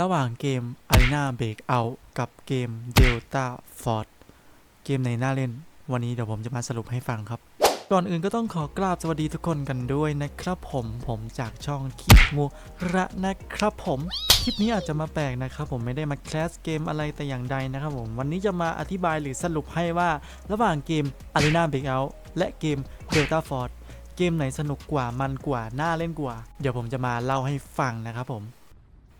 ระหว่างเกม Arena Breakout กับเกม Delta Force เกมไหนน่าเล่น วันนี้เดี๋ยวผมจะมาสรุปให้ฟังครับ ก่อนอื่นก็ต้องขอกราบสวัสดีทุกคนกันด้วยนะครับผมผมจากช่องคิดมูระนะครับผมคลิปนี้อาจจะมาแปลกนะครับผมไม่ได้มาแคสเกมอะไรแต่อย่างใดนะครับผมวันนี้จะมาอธิบายหรือสรุปให้ว่า ระหว่างเกม Arena Breakout และเกม Delta Force เกมไหนสนุกกว่ามันกว่าน่าเล่นกว่า เดี๋ยวผมจะมาเล่าให้ฟังนะครับผม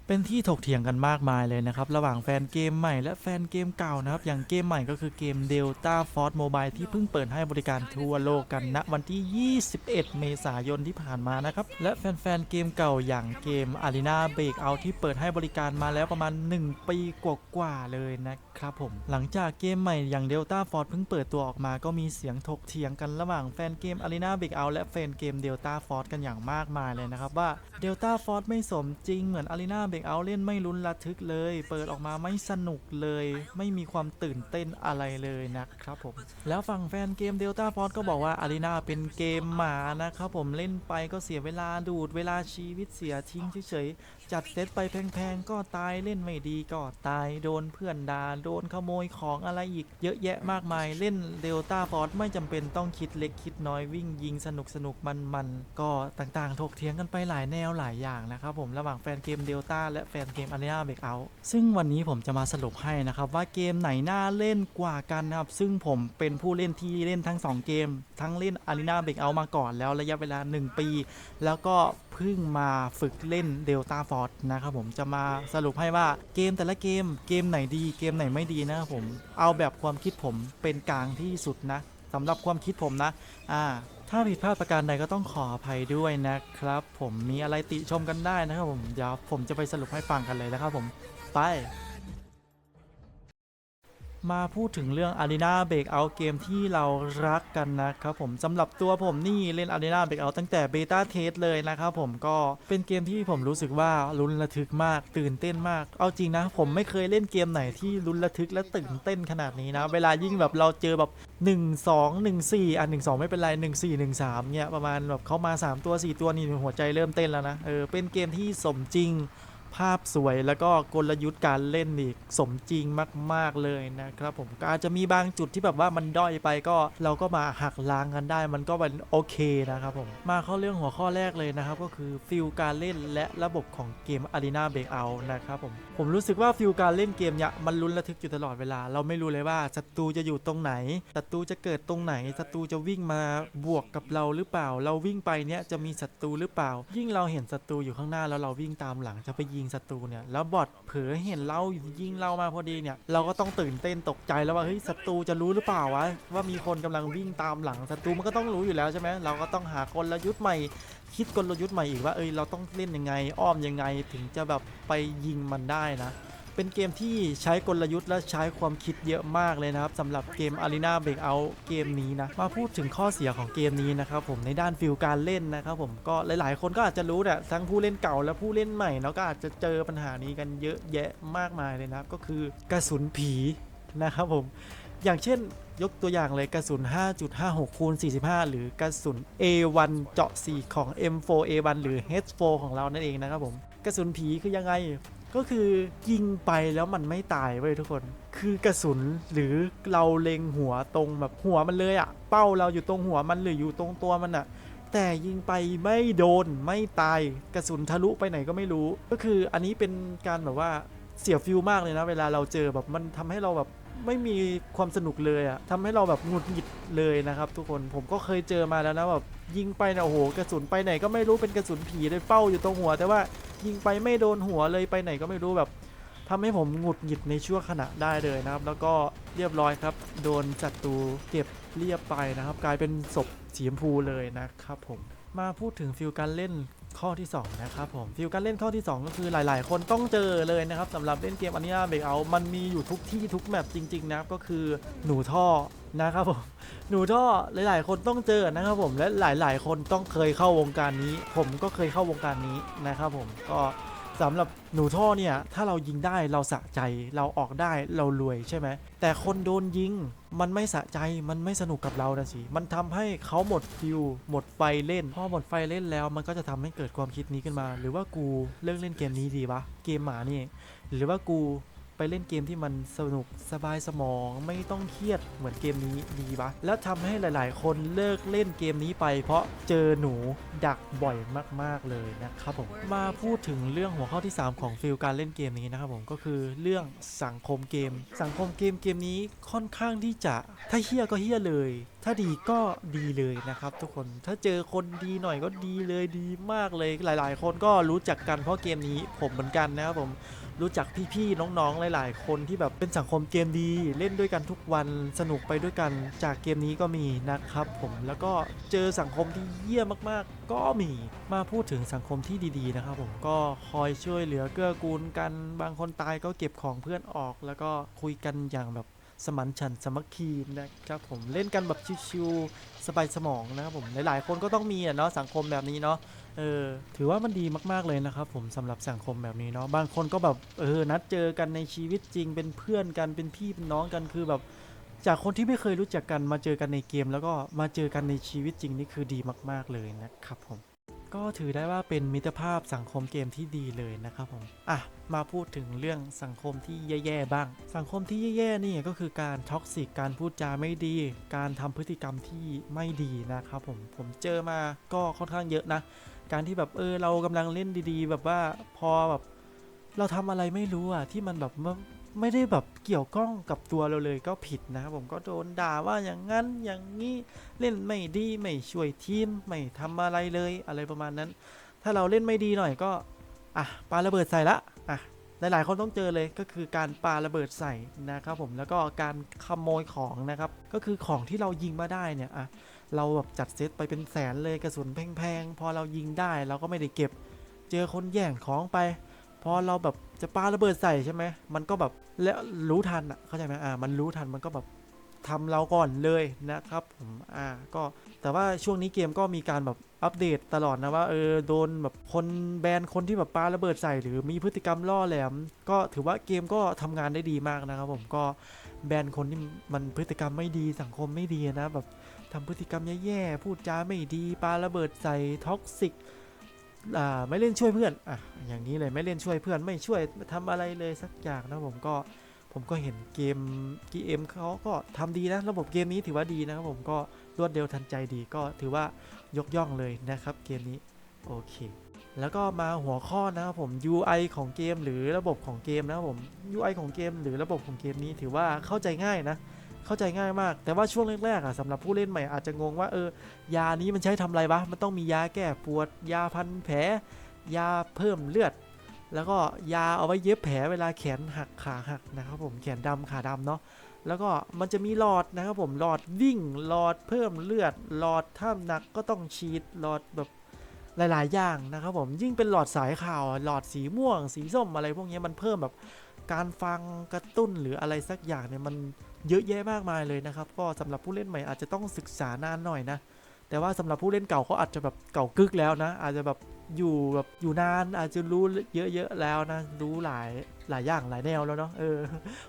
เป็นที่ถกเถียงกันมากมายเลยนะครับ ระหว่างแฟนเกมใหม่และแฟนเกมเก่านะครับ อย่างเกมใหม่ก็คือเกม Delta Force Mobile ที่เพิ่งเปิดให้บริการทั่วโลกกันณวันที่ 21 เมษายนที่ผ่านมานะครับ และแฟนๆเกมเก่าอย่างเกม Arena Breakout ที่เปิดให้บริการมาแล้วประมาณ 1 ปีกว่าๆเลยนะครับผม หลังจากเกมใหม่อย่าง Delta Force เพิ่งเปิดตัวออกมาก็มีเสียงถกเถียงกันระหว่างแฟนเกม Arena Breakout และแฟนเกม Delta Force กันอย่างมากมายเลยนะครับว่า Delta Force ไม่สมจริงเหมือน Arena Breakout เล่นไม่ลุ้นระทึกเลย เปิดออกมาไม่สนุกเลย ไม่มีความตื่นเต้นอะไรเลยนะครับผม แล้วฝั่งแฟนเกม Delta Force ก็บอกว่า Arena เป็นเกมหมานะครับผมเล่นไปก็เสียเวลาดูดเวลาชีวิตเสียทิ้งเฉยๆ จัดเซตไปแพงๆ ก็ตายเล่นไม่ดีก็ตายโดนเพื่อนด่าโดนขโมยของอะไรอีก เยอะแยะมากมายเล่น Delta Force ไม่จำเป็นต้องคิดเล็กคิดน้อยวิ่งยิงสนุกสนุกมันมันๆก็ต่างๆถกเถียงกันไปหลายแนวหลายอย่างนะครับผมระหว่างแฟนเกม Delta และแฟนเกม Arena Breakout ซึ่งวันนี้ผมจะมาสรุปให้นะครับว่าเกมไหนน่าเล่นกว่ากันนะครับ ซึ่งผมเป็นผู้เล่นที่เล่นทั้ง 2 เกม ทั้งเล่น Arena Breakout มาก่อนแล้วระยะเวลา 1 ปี แล้วก็เพิ่งมาฝึกเล่น Delta Force นะครับผมจะมาสรุปให้ว่าเกมแต่ละเกมเกมไหนดีเกมไหนไม่ดีนะครับผมเอาแบบความคิดผมเป็นกลางที่สุดนะสำหรับความคิดผมนะอ่า ถ้าผิดพลาดประการใดก็ต้องขออภัยด้วยนะครับ ผมมีอะไรติชมกันได้นะครับผมเดี๋ยวผมจะไปสรุปให้ฟังกันเลยนะครับผมไป มาพูดถึงเรื่อง Arena Breakout เกมที่เรารักกันนะครับผมสำหรับตัวผมนี่เล่น Arena Breakout ตั้งแต่เบต้าเทสเลยนะครับผมก็เป็นเกมที่ผมรู้สึกว่าลุ้นระทึกมากตื่นเต้นมาก เอาจริงนะ ผมไม่เคยเล่นเกมไหนที่ลุ้นระทึกและตื่นเต้นขนาดนี้นะ เวลายิ่งแบบเราเจอแบบ 1 2 1 4 อะ 1 2 ไม่เป็นไร 1 4 1 3เนี่ยประมาณแบบเขามา 3 ตัว 4 ตัวนี่หัวใจเริ่มเต้นแล้วนะเออเป็นเกมที่สมจริง ภาพสวยแล้วก็กลยุทธ์การเล่นอีกสมจริงมาก ๆเลยนะครับผมก็อาจจะมีบางจุดที่แบบว่ามันด้อยไปก็เราก็มาหักล้างกันได้ มันก็เป็นโอเคนะครับผมมาเข้าเรื่องหัวข้อแรกเลยนะครับก็คือฟิลการเล่นและระบบของเกม Arena Breakout นะครับผมผมรู้สึกว่าฟิลการเล่นเกมเนี่ยมันลุ้นระทึกอยู่ตลอดเวลา เราไม่รู้เลยว่าศัตรูจะอยู่ตรงไหนศัตรูจะเกิดตรงไหนศัตรูจะวิ่งมาบวกกับเราหรือเปล่า เราวิ่งไปเนี่ยจะมีศัตรูหรือเปล่า ยิ่งเราเห็นศัตรูอยู่ข้างหน้าแล้วเราวิ่งตามหลังจะไปยิงศัตรูเนี่ยแล้วบอทเผลอเห็นเรายิงเรามาพอดีเนี่ยเราก็ต้องตื่นเต้นตกใจแล้วว่าเฮ้ยศัตรูจะรู้หรือเปล่าวะว่ามีคนกำลังวิ่งตามหลังศัตรูมันก็ต้องรู้อยู่แล้วใช่ไหมเราก็ต้องหากลยุทธ์ใหม่ คิดกลยุทธ์ใหม่อีกว่าเอ้ยเราต้องเล่นยังไงอ้อมยังไงถึงจะแบบไปยิงมันได้นะ เป็นเกมที่ใช้กลยุทธ์และใช้ความคิดเยอะมากเลยนะครับสำหรับเกม Arena Breakout เกมนี้นะ มาพูดถึงข้อเสียของเกมนี้นะครับผมในด้านฟิลการเล่นนะครับผมก็หลายๆ คนก็อาจจะรู้แหละทั้งผู้เล่นเก่าและผู้เล่นใหม่เนาะก็อาจจะเจอปัญหานี้กันเยอะแยะมากมายเลยนะครับก็คือกระสุนผีนะครับผมอย่างเช่นยกตัวอย่างเลยกระสุน 5.56คูณ45 หรือกระสุน A1 เจาะ4ของ M4 A1 หรือ H4 ของเรานั่นเองนะครับผมกระสุนผีคือยังไง ก็คือยิงไปแล้วมันไม่ตายเว้ยทุกคน คือกระสุนหรือเราเล็งหัวตรงแบบหัวมันเลยอะเป้าเราอยู่ตรงหัวมันหรืออยู่ตรงตัวมันอะแต่ยิงไปไม่โดนไม่ตายกระสุนทะลุไปไหนก็ไม่รู้ ก็คืออันนี้เป็นการแบบว่าเสียฟิลมากเลยนะ เวลาเราเจอแบบมันทำให้เราแบบไม่มีความสนุกเลยอะทำให้เราแบบหงุดหงิดเลยนะครับ ทุกคนผมก็เคยเจอมาแล้วนะแบบ ยิงไปนะโอ้โหกระสุนไปไหนก็ไม่รู้เป็นกระสุนผีเลยเป้าอยู่ตรงหัว แต่ว่ายิงไปไม่โดนหัวเลยไปไหนก็ไม่รู้แบบทำให้ผมหงุดหงิดในช่วงขณะได้เลยนะครับ แล้วก็เรียบร้อยครับ โดนจัตรูเก็บเรียบไปนะครับ กลายเป็นศพสีชมพูเลยนะครับผมมาพูดถึงฟิลการเล่น ข้อที่สองนะครับผมฟิลการเล่นข้อที่สองก็คือหลาย ๆ คนต้องเจอเลยนะครับสำหรับเล่นเกมอันนี้เบรกเอามันมีอยู่ทุกที่ทุกแมปจริง ๆ นะครับก็คือหนูท่อนะครับผมหนูท่อหลาย ๆ คนต้องเจอนะครับผมและหลาย ๆ คนต้องเคยเข้าวงการนี้ ผมก็เคยเข้าวงการนี้นะครับผมก็ สำหรับหนูท่อเนี่ยถ้าเรายิงได้เราสะใจเราออกได้เรารวยใช่ไหมแต่คนโดนยิงมันไม่สะใจมันไม่สนุกกับเรานะสิมันทำให้เขาหมดฟิลหมดไฟเล่น พอหมดไฟเล่นแล้ว มันก็จะทำให้เกิดความคิดนี้ขึ้นมา หรือว่ากูเลิกเล่นเกมนี้ดีวะเกมหมานี่หรือว่ากู ไปเล่นเกมที่มันสนุกสบายสมองไม่ต้องเครียดเหมือนเกมนี้ดีปะแล้วทำให้หลาย ๆ คนเลิกเล่นเกมนี้ไป เพราะเจอหนูดักบ่อยมาก ๆ เลยนะครับผมมาพูดถึงเรื่องหัวข้อที่ 3 ของฟิลการเล่นเกมนี้นะครับผมก็คือเรื่องสังคมเกม สังคมเกมเกมนี้ค่อนข้างที่จะถ้าเฮี้ยก็เฮี้ยเลย ถ้าดีก็ดีเลยนะครับ ทุกคนถ้าเจอคนดีหน่อยก็ดีเลยดีมากเลยหลาย ๆ คนก็รู้จักกันเพราะเกมนี้ผมเหมือนกันนะครับผม รู้จักพี่ๆน้องๆหลาย ๆ คนที่แบบเป็นสังคมเกมดี เล่นด้วยกันทุกวันสนุกไปด้วยกันจากเกมนี้ก็มีนะครับผมแล้วก็เจอสังคมที่เยี่ยมมากๆ ก็มีมาพูดถึงสังคมที่ดีๆนะครับผมก็คอยช่วยเหลือเกื้อกูลกัน บางคนตายก็เก็บของเพื่อนออก แล้วก็คุยกันอย่างแบบสมันฉันสมัคคีนะครับผมเล่นกันแบบชิวๆสบายสมองนะครับผมหลายๆ คนก็ต้องมีอะเนาะสังคมแบบนี้เนาะ เออถือว่ามันดีมากๆเลยนะครับ ผมสำหรับสังคมแบบนี้เนาะบางคนก็แบบเออนัดเจอกันในชีวิตจริงเป็นเพื่อนกันเป็นพี่เป็นน้องกันคือแบบ จากคนที่ไม่เคยรู้จักกันมาเจอกันในเกม แล้วก็มาเจอกันในชีวิตจริงนี่คือดีมาก ๆเลยนะครับผมก็ถือได้ว่าเป็นมิตรภาพสังคมเกมที่ดีเลยนะครับผมอะมาพูดถึงเรื่องสังคมที่แย่ๆบ้าง สังคมที่แย่ๆนี่ก็คือการท็อกซิกการพูดจาไม่ดี การทำพฤติกรรมที่ไม่ดีนะครับผมผมเจอมาก็ค่อนข้างเยอะนะ การที่แบบเออเรากำลังเล่นดีๆ แบบว่าพอแบบเราทำอะไรไม่รู้อะที่มันแบบไม่ได้แบบเกี่ยวข้องกับตัวเราเลยก็ผิดนะครับผมก็โดนด่าว่าอย่างนั้นอย่างนี้เล่นไม่ดีไม่ช่วยทีมไม่ทำอะไรเลยอะไรประมาณนั้น ถ้าเราเล่นไม่ดีหน่อยก็อะปาระเบิดใส่ละอะหลายๆคนต้องเจอเลยก็คือการปาระเบิดใส่นะครับผมแล้วก็การขโมยของนะครับ ก็คือของที่เรายิงมาได้เนี่ยอะ เราแบบจัดเซตไปเป็นแสนเลยกระสุนแพงๆ พอเรายิงได้เราก็ไม่ได้เก็บ เจอคนแย่งของไป พอเราแบบจะปาระเบิดใส่ใช่ไหมมันก็แบบแล้วรู้ทันอะเข้าใจไหมอ่ามันรู้ทันมันก็แบบทำเราก่อนเลยนะครับผมอ่าก็แต่ว่าช่วงนี้เกมก็มีการแบบอัปเดตตลอดนะว่าเออโดนแบบคนแบนคนที่แบบปาระเบิดใส่ หรือมีพฤติกรรมล่อแหลม ก็ถือว่าเกมก็ทำงานได้ดีมากนะครับผมก็แบนคนที่มันพฤติกรรมไม่ดีสังคมไม่ดีนะแบบ ทำพฤติกรรมแย่ๆ พูดจาไม่ดีปาระเบิดใส่ท็อกซิกไม่เล่นช่วยเพื่อนอะอย่างนี้เลยไม่เล่นช่วยเพื่อนไม่ช่วยทำอะไรเลยสักอย่างนะผมก็ผมก็เห็นเกมกีเอ็มเขาก็ทำดีนะระบบเกมนี้ถือว่าดีนะครับผมก็รวดเร็วทันใจดีก็ถือว่ายกย่องเลยนะครับเกมนี้โอเคแล้วก็มาหัวข้อนะครับผม UI ของเกมหรือระบบของเกมนะครับผม UI ของเกมหรือระบบของเกมนี้ถือว่าเข้าใจง่ายนะ เข้าใจง่ายมาก แต่ว่าช่วงแรกๆอะสำหรับผู้เล่นใหม่อาจจะงงว่าเออยานี้มันใช้ทำอะไรวะมันต้องมียาแก้ปวด ยาพันแผลยาเพิ่มเลือด แล้วก็ยาเอาไว้เย็บแผลเวลาแขนหักขาหักนะครับผมแขนดำขาดำเนาะแล้วก็มันจะมีหลอดนะครับผมหลอดวิ่งหลอดเพิ่มเลือดหลอดถ้าหนักก็ต้องฉีดหลอดแบบหลาย ๆ อย่างนะครับผมยิ่งเป็นหลอดสายข่าว หลอดสีม่วง สีส้มอะไรพวกนี้มันเพิ่มแบบการฟังกระตุ้นหรืออะไรสักอย่างเนี่ยมัน เยอะแยะมากมายเลยนะครับ ก็สำหรับผู้เล่นใหม่อาจจะต้องศึกษานานหน่อยนะ แต่ว่าสำหรับผู้เล่นเก่าเขาอาจจะแบบเก่ากึกแล้วนะ อาจจะแบบอยู่แบบอยู่นานอาจจะรู้เยอะๆแล้วนะ รู้หลายหลายอย่างหลายแนวแล้วเนาะเออ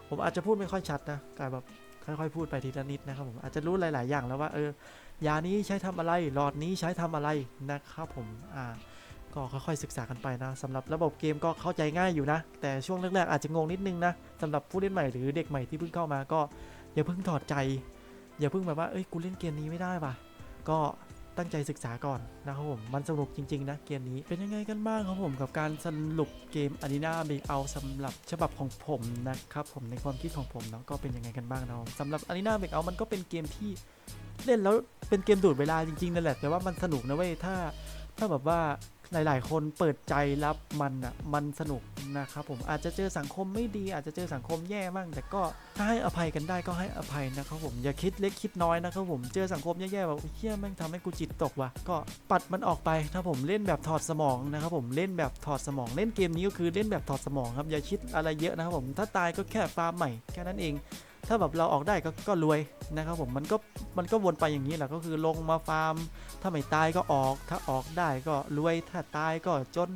ผมอาจจะพูดไม่ค่อยชัดนะการแบบค่อยๆพูดไปทีละนิดนะครับผมอาจจะรู้หลาย ๆ อย่างแล้วว่าเออยานี้ใช้ทำอะไรหลอดนี้ใช้ทำอะไรนะครับผมอ่า ก็ค่อยๆศึกษากันไปนะสำหรับระบบเกมก็เข้าใจง่ายอยู่นะ แต่ช่วงแรกๆอาจจะงงนิดนึงนะสำหรับผู้เล่นใหม่หรือเด็กใหม่ที่เพิ่งเข้ามาก็อย่าเพิ่งถอดใจ อย่าเพิ่งแบบว่าเอ้ยกูเล่นเกมนี้ไม่ได้ว่ะก็ตั้งใจศึกษาก่อนนะครับผม มันสนุกจริง ๆ นะเกมนี้เป็นยังไงกันบ้างครับผมกับการสรุปเกมอารีนาเบรกเอาสำหรับฉบับของผมนะครับผมในความคิดของผมเนาะก็เป็นยังไงกันบ้างเนาะสำหรับอารีนาเบรกเอามันก็เป็นเกมที่เล่นแล้วเป็นเกมดูดเวลาจริงๆนั่นแหละแต่ว่ามันสนุกนะเว้ยถ้าถ้าแบบว่า หลาย ๆ คนเปิดใจรับมันอะมันสนุกนะครับผมอาจจะเจอสังคมไม่ดี อาจจะเจอสังคมแย่มั่งแต่ก็ถ้าให้อภัยกันได้ก็ให้อภัยนะครับผมอย่าคิดเล็กคิดน้อยนะครับผมเจอสังคมแย่ๆแบบเฮี้ยแม่งทำให้กูจิตตกว่ะก็ปัดมันออกไปถ้าผมเล่นแบบถอดสมองนะครับผมเล่นแบบถอดสมองเล่นเกมนี้ก็คือเล่นแบบถอดสมองครับอย่าคิดอะไรเยอะนะครับผมถ้าตายก็แค่ฟาร์มใหม่แค่นั้นเอง ถ้าแบบเราออกได้ก็ก็รวยนะครับผมมันก็มันก็วนไปอย่างนี้แหละก็คือลงมาฟาร์ม ถ้าไม่ตายก็ออก ถ้าออกได้ก็รวยถ้าตายก็จน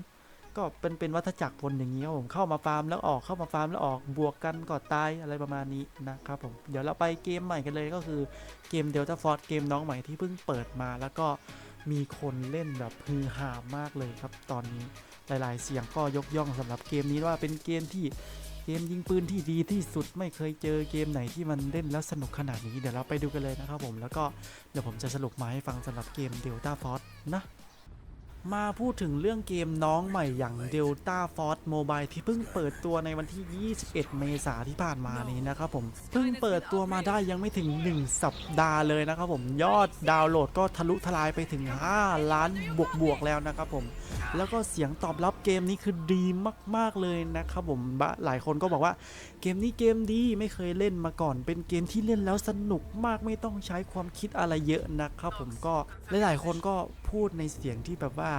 ก็เป็นเป็นวัฏจักรวนอย่างนี้ครับผมเข้ามาฟาร์มแล้วออกเข้ามาฟาร์มแล้วออกบวกกันก่อตายอะไรประมาณนี้นะครับผมเดี๋ยวเราไปเกมใหม่กันเลยก็คือเกม Delta Force เกมน้องใหม่ที่เพิ่งเปิดมาแล้วก็มีคนเล่นแบบฮือฮามากเลยครับตอนนี้หลาย ๆ เสียงก็ยกย่องสำหรับเกมนี้ว่าเป็นเกมที่ มยิงปืนที่ดีที่สุดไม่เคยเจอเกมไหนที่มันเล่นแล้วสนุกขนาดนี้เดี๋ยวเราไปดูกันเลยนะครับผมแล้วก็เดี๋ยวผมจะสรุปมาให้ฟังสำหรับเกม Delta Force นะ มาพูดถึงเรื่องเกมน้องใหม่อย่าง Delta Force Mobile ที่เพิ่งเปิดตัวในวันที่ 21 เมษาที่ผ่านมานี้นะครับผม เพิ่งเปิดตัวมาได้ยังไม่ถึง 1 สัปดาห์เลยนะครับผม ยอดดาวน์โหลดก็ทะลุทลายไปถึง 5 ล้านบวกบวกๆแล้วนะครับผม แล้วก็เสียงตอบรับเกมนี้คือดีมาก ๆเลยนะครับผมบะหลายคนก็บอกว่าเกมนี้เกมดีไม่เคยเล่นมาก่อน เป็นเกมที่เล่นแล้วสนุกมากไม่ต้องใช้ความคิดอะไรเยอะนะครับผม ก็หลายๆคนก็พูดในเสียงที่แบบว่า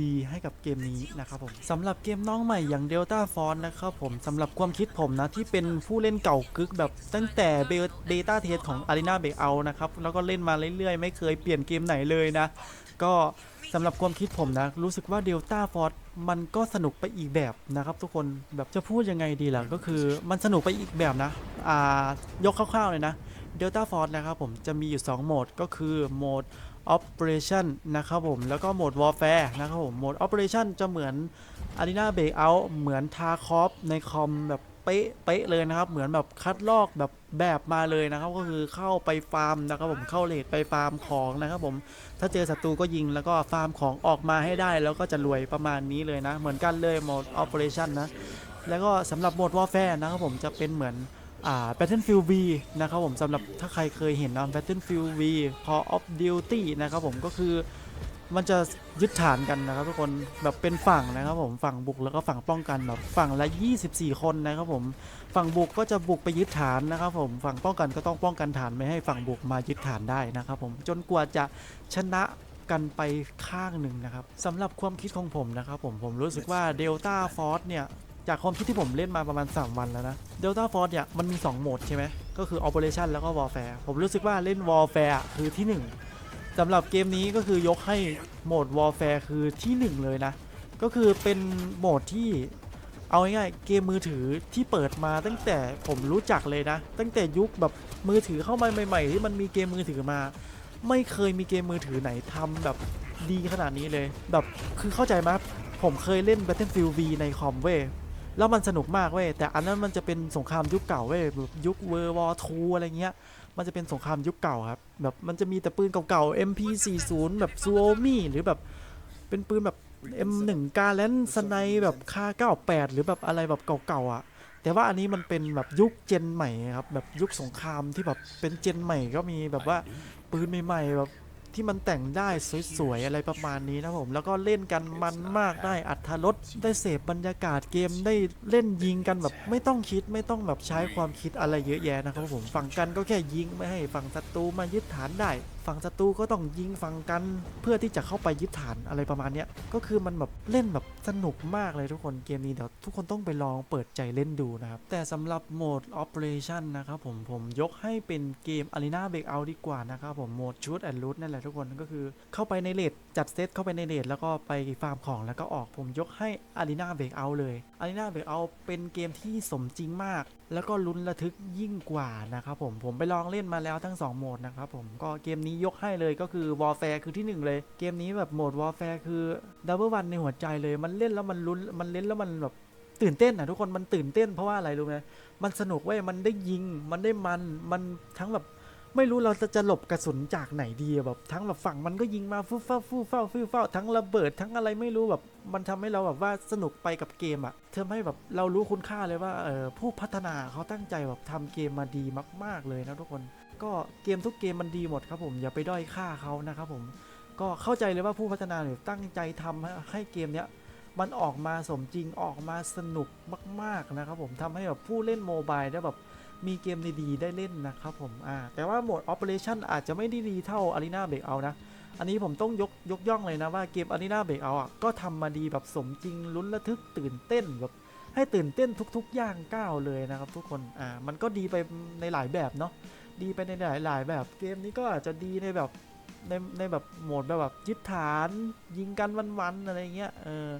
ดีๆ ให้กับเกมนี้นะครับผมสำหรับเกมน้องใหม่อย่าง Delta Force นะครับผมสำหรับความคิดผมนะที่เป็นผู้เล่นเก่ากึกแบบตั้งแต่เบต้าเทสของ Arena Breakout นะครับแล้วก็เล่นมาเรื่อยๆ ไม่เคยเปลี่ยนเกมไหนเลยนะ ก็สำหรับความคิดผมนะ รู้สึกว่า Delta Force มันก็สนุกไปอีกแบบนะครับทุกคนแบบจะพูดยังไงดีล่ะก็คือมันสนุกไปอีกแบบนะอ่ายกคร่าวๆเลยนะ Delta Force นะครับผมจะมีอยู่ 2 โหมดก็คือโหมด Operation นะครับผม แล้วก็โหมด Warfare นะครับผม โหมด Operation จะเหมือน Arena Breakout เหมือน Tarkov ในคอมแบบเป๊ะเป๊ะเลยนะครับ เหมือนแบบคัดลอกแบบแบบมาเลยนะครับ ก็คือเข้าไปฟาร์มนะครับผม เข้าเลทไปฟาร์มของนะครับผม ถ้าเจอศัตรูก็ยิงแล้วก็ฟาร์มของออกมาให้ได้ แล้วก็จะรวยประมาณนี้เลยนะ เหมือนกันเลยโหมด Operation นะ แล้วก็สำหรับโหมด Warfare นะครับผม จะเป็นเหมือน Battlefield V นะครับผมสำหรับถ้าใครเคยเห็นนะ Battlefield V Call of Duty นะครับผมก็คือมันจะยึดฐานกันนะครับทุกคนแบบเป็นฝั่งนะครับผมฝั่งบุกแล้วก็ฝั่งป้องกันแบบฝั่งละ 24 คนนะครับผมฝั่งบุกก็จะบุกไปยึดฐานนะครับผมฝั่งป้องกันก็ต้องป้องกันฐานไม่ให้ฝั่งบุกมายึดฐานได้นะครับผมจนกว่าจะชนะกันไปข้างหนึ่งนะครับสำหรับความคิดของผมนะครับผมผมรู้สึกว่า Delta Force เนี่ย จากความคิดที่ผมเล่นมาประมาณ 3 วันแล้วนะ Delta Force เนี่ยมันมี 2 โหมดใช่ไหม ก็คือ Operation แล้วก็ Warfare ผมรู้สึกว่าเล่น Warfare คือที่ 1สำหรับเกมนี้ก็คือยกให้โหมด Warfare คือที่ 1 เลยนะ ก็คือเป็นโหมดที่เอาง่ายๆเกมมือถือที่เปิดมาตั้งแต่ผมรู้จักเลยนะ ตั้งแต่ยุคแบบมือถือเข้ามาใหม่ ๆ ที่มันมีเกมมือถือมา ไม่เคยมีเกมมือถือไหนทำแบบดีขนาดนี้เลย แบบคือเข้าใจไหมผมเคยเล่น Battlefield V ในคอมเว้ แล้วมันสนุกมากเว้ยแต่อันนั้นมันจะเป็นสงครามยุคเก่าเว้ยแบบยุคเวอร์วอร์ทูอะไรเงี้ยมันจะเป็นสงครามยุคเก่าครับแบบมันจะมีแต่ปืนเก่าๆ MP40 แบบซูโอมี่หรือแบบเป็นปืนแบบ M1 กาแลนสไนแบบคา98 หรือแบบอะไรแบบเก่าๆอะ แต่ว่าอันนี้มันเป็นแบบยุคเจนใหม่ครับแบบยุคสงครามที่แบบเป็นเจนใหม่ก็มีแบบว่าปืนใหม่ๆแบบ ที่มันแต่งได้สวยๆอะไรประมาณนี้นะผมแล้วก็เล่นกันมันมากได้อัธรสได้เสพบรรยากาศเกมได้เล่นยิงกันแบบไม่ต้องคิดไม่ต้องแบบใช้ความคิดอะไรเยอะแยะนะครับผมฝั่งกันก็แค่ยิงไม่ให้ฝั่งศัตรูมายึดฐานได้ ฝั่งศัตรูก็ต้องยิงฝั่งกัน เพื่อที่จะเข้าไปยึดฐานอะไรประมาณเนี้ยก็คือมันแบบเล่นแบบสนุกมากเลยทุกคนเกมนี้เดี๋ยวทุกคนต้องไปลองเปิดใจเล่นดูนะครับ แต่สำหรับโหมด Operation นะครับผมผมยกให้เป็นเกม Arena Breakout ดีกว่านะครับผมโหมด Shoot and Loot นั่นแหละทุกคนก็คือเข้าไปในเลดจัดเซตเข้าไปในเลดแล้วก็ไปฟาร์มของแล้วก็ออกผมยกให้ Arena Breakout เลย Arena Breakout เป็นเกมที่สมจริงมากแล้วก็ลุ้นระทึกยิ่งกว่านะครับผมผมไปลองเล่นมาแล้วทั้ง 2 โหมดนะครับผมก็เกมนี้ยกให้เลยก็คือ Warfare คือที่ 1 เลย เกมนี้แบบโหมด Warfare คือ Double One ในหัวใจเลย มันเล่นแล้วมันลุ้นมันเล่นแล้วมันแบบตื่นเต้นอะทุกคนมันตื่นเต้นเพราะว่าอะไรรู้ไหมมันสนุกเว้ยมันได้ยิงมันได้มันมันทั้งแบบ ไม่รู้เราจะจะหลบกระสุนจากไหนดีแบบทั้งแบบฝั่งมันก็ยิงมาฟู่ฟ้าฟู่ฟ้าฟู่ฟ้าทั้งระเบิดทั้งอะไรไม่รู้แบบ มันทำให้เราแบบว่าสนุกไปกับเกมอะทำให้แบบเรารู้คุณค่าเลยว่าเออผู้พัฒนาเขาตั้งใจแบบทำเกมมาดีมาก ๆเลยนะทุกคน ก็เกมทุกเกมมันดีหมดครับผมอย่าไปด้อยค่าเขานะครับผมก็เข้าใจเลยว่าผู้พัฒนาเนี่ยตั้งใจทำให้ให้เกมเนี้ยมันออกมาสมจริงออกมาสนุกมาก ๆนะครับผมทำให้แบบผู้เล่นโมบายได้แบบ มีเกมดีๆได้เล่นนะครับผมอ่าแต่ว่าโหมด Operation อาจจะไม่ได้ดีเท่า Arena Breakout นะ อันนี้ผมต้องยกยกย่องเลยนะว่าเกม Arena Breakout อะก็ทำมาดีแบบสมจริงลุ้นระทึกตื่นเต้นแบบให้ตื่นเต้นทุก ๆ ย่างก้าวเลยนะครับทุกคนอ่ามันก็ดีไปในหลายแบบเนาะดีไปในหลายๆแบบเกมนี้ก็อาจจะดีในแบบในในแบบโหมดแบบแบบยึดฐานยิงกันวันๆอะไรเงี้ยเออ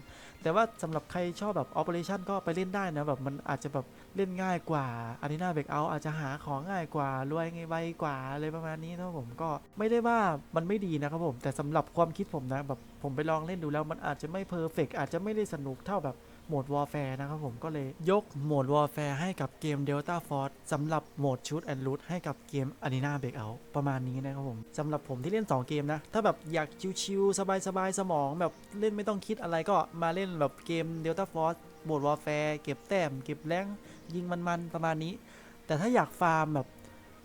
แต่ว่าสำหรับใครชอบแบบ Operation ก็ไปเล่นได้นะแบบมันอาจจะแบบ เล่นง่ายกว่า Arena Breakout อาจจะหาของง่ายกว่ารวยไงไวกว่าอะไรประมาณนี้นะผมก็ไม่ได้ว่ามันไม่ดีนะครับผม แต่สำหรับความคิดผมนะแบบผมไปลองเล่นดูแล้วมันอาจจะไม่เพอร์เฟกอาจจะไม่ได้สนุกเท่าแบบโหมด Warfare นะครับผมก็เลยยกโหมด Warfare ให้กับเกม Delta Force สำหรับโหมด Shoot and Loot ให้กับเกม Arena Breakout ประมาณนี้นะครับผมสำหรับผมที่เล่น 2 เกมนะ ถ้าแบบอยากชิวๆสบายๆ สมองแบบเล่นไม่ต้องคิดอะไรก็มาเล่นแบบเกม Delta Force โหมด Warfare เก็บแต้มเก็บแรง ยิงมันๆประมาณนี้ แต่ถ้าอยากฟาร์มแบบ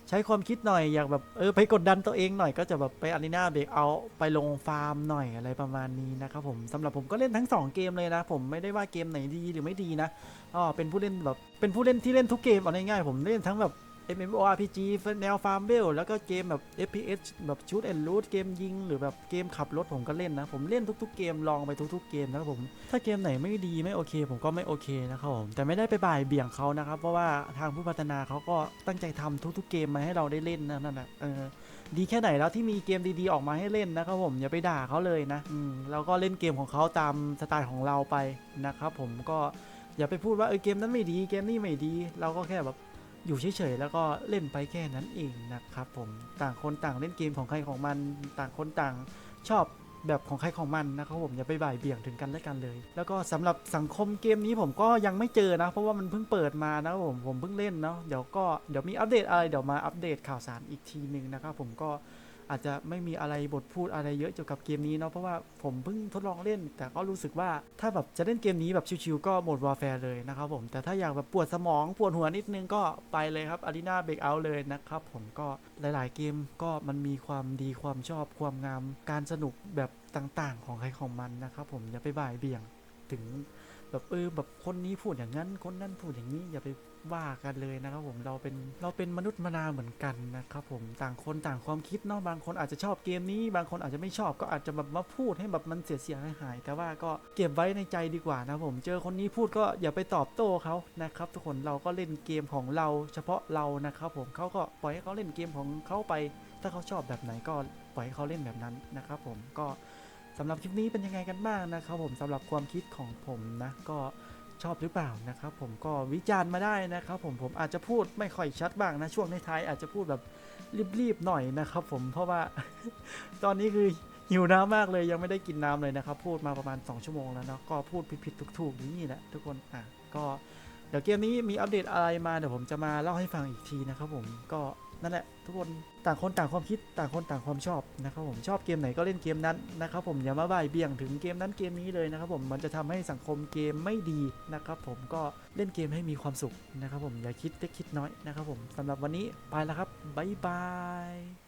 ใช้ความคิดหน่อยอยากแบบเออไปกดดันตัวเองหน่อยก็จะแบบไปอารีนาเบรกเอาไปลงฟาร์มหน่อยอะไรประมาณนี้นะครับผมสำหรับผมก็เล่นทั้ง 2 เกมเลยนะ ผมไม่ได้ว่าเกมไหนดีหรือไม่ดีนะอ๋อเป็นผู้เล่นแบบเป็นผู้เล่นที่เล่นทุกเกมเอาง่ายๆผมเล่นทั้งแบบ MMORPG แนวฟาร์มเบลแล้วก็เกมแบบ FPS แบบชูตแอนด์ลูดเกมยิง หรือแบบเกมขับรถผมก็เล่นนะ ผมเล่นทุกๆเกมลองไปทุกๆเกมนะครับผม ถ้าเกมไหนไม่ดีไม่โอเค ผมก็ไม่โอเคนะครับผมแต่ไม่ได้ไปบ่ายเบี่ยงเขานะครับ เพราะว่าทางผู้พัฒนาเขาก็ตั้งใจทำทุกๆเกมมาให้เราได้เล่นนะนั่นแหละเออดีแค่ไหนแล้วที่มีเกมดีๆออกมาให้เล่นนะครับผมอย่าไปด่าเขาเลยนะอืมเราก็เล่นเกมของเขาตามสไตล์ของเราไปนะครับผมก็อย่าไปพูดว่าเออเกมนั้นไม่ดีเกมนี้ไม่ดี เราก็แค่แบบ อยู่เฉยๆแล้วก็เล่นไปแค่นั้นเองนะครับผมต่างคนต่างเล่นเกมของใครของมัน ต่างคนต่างชอบแบบของใครของมันนะครับผมอย่าไปบ่ายเบี่ยงถึงกันและกันเลย แล้วก็สำหรับสังคมเกมนี้ผมก็ยังไม่เจอนะ เพราะว่ามันเพิ่งเปิดมานะครับผมผมเพิ่งเล่นเนาะเดี๋ยวก็เดี๋ยวมีอัปเดตอะไรเดี๋ยวมาอัปเดตข่าวสารอีกทีหนึ่งนะครับผมก็ อาจจะไม่มีอะไรบทพูดอะไรเยอะเกี่ยวกับเกมนี้เนาะเพราะว่าผมเพิ่งทดลองเล่น แต่ก็รู้สึกว่าถ้าแบบจะเล่นเกมนี้แบบชิวๆก็โหมด Warfare เลยนะครับผมแต่ถ้าอยากแบบปวดสมองปวดหัวนิดนึงก็ไปเลยครับ Arena Breakout เลยนะครับผมก็หลายๆเกมก็มันมีความดีความชอบความงาม การสนุกแบบต่างๆ ของใครของมันนะครับผมอย่าไปบ่ายเบี่ยงถึง แบบเออแบบคนนี้พูดอย่างนั้น คนนั้นพูดอย่างนี้อย่าไปว่ากันเลยนะครับผมเราเป็นเราเป็นมนุษย์มนาเหมือนกันนะครับผมต่างคนต่างความคิดเนาะบางคนอาจจะชอบเกมนี้ บางคนอาจจะไม่ชอบก็อาจจะแบบมาพูดให้แบบมันเสียเสียหายหายแต่ว่าก็เก็บไว้ในใจดีกว่านะครับผมเจอคนนี้พูดก็อย่าไปตอบโต้เขานะครับทุกคนเราก็เล่นเกมของเรา เฉพาะเรานะครับผมเขาก็ปล่อยให้เขาเล่นเกมของเขาไป ถ้าเขาชอบแบบไหนก็ปล่อยให้เขาเล่นแบบนั้นนะครับผมก็ สำหรับคลิปนี้เป็นยังไงกันบ้างนะครับผมสำหรับความคิดของผมนะก็ชอบหรือเปล่านะครับผมก็วิจารณ์มาได้นะครับผมผมอาจจะพูดไม่ค่อยชัดบ้างนะช่วงท้ายๆอาจจะพูดแบบรีบๆหน่อยนะครับผมเพราะว่า ตอนนี้คือหิวน้ำมากเลยยังไม่ได้กินน้ำเลยนะครับพูดมาประมาณ 2 ชั่วโมงแล้วเนาะก็พูดผิดๆถูกๆนี่แหละทุกคนอะก็เดี๋ยวเกมนี้มีอัปเดตอะไรมาเดี๋ยวผมจะมาเล่าให้ฟังอีกทีนะครับผมก็ นั่นแหละทุกคนต่างคนต่างความคิดต่างคนต่างความชอบนะครับผมชอบเกมไหนก็เล่นเกมนั้นนะครับผมอย่ามาบ่ายเบี่ยงถึงเกมนั้นเกมนี้เลยนะครับผมมันจะทำให้สังคมเกมไม่ดีนะครับผมก็เล่นเกมให้มีความสุขนะครับผมอย่าคิดเล็กคิดน้อยนะครับผมสำหรับวันนี้ไปแล้วครับบ๊ายบาย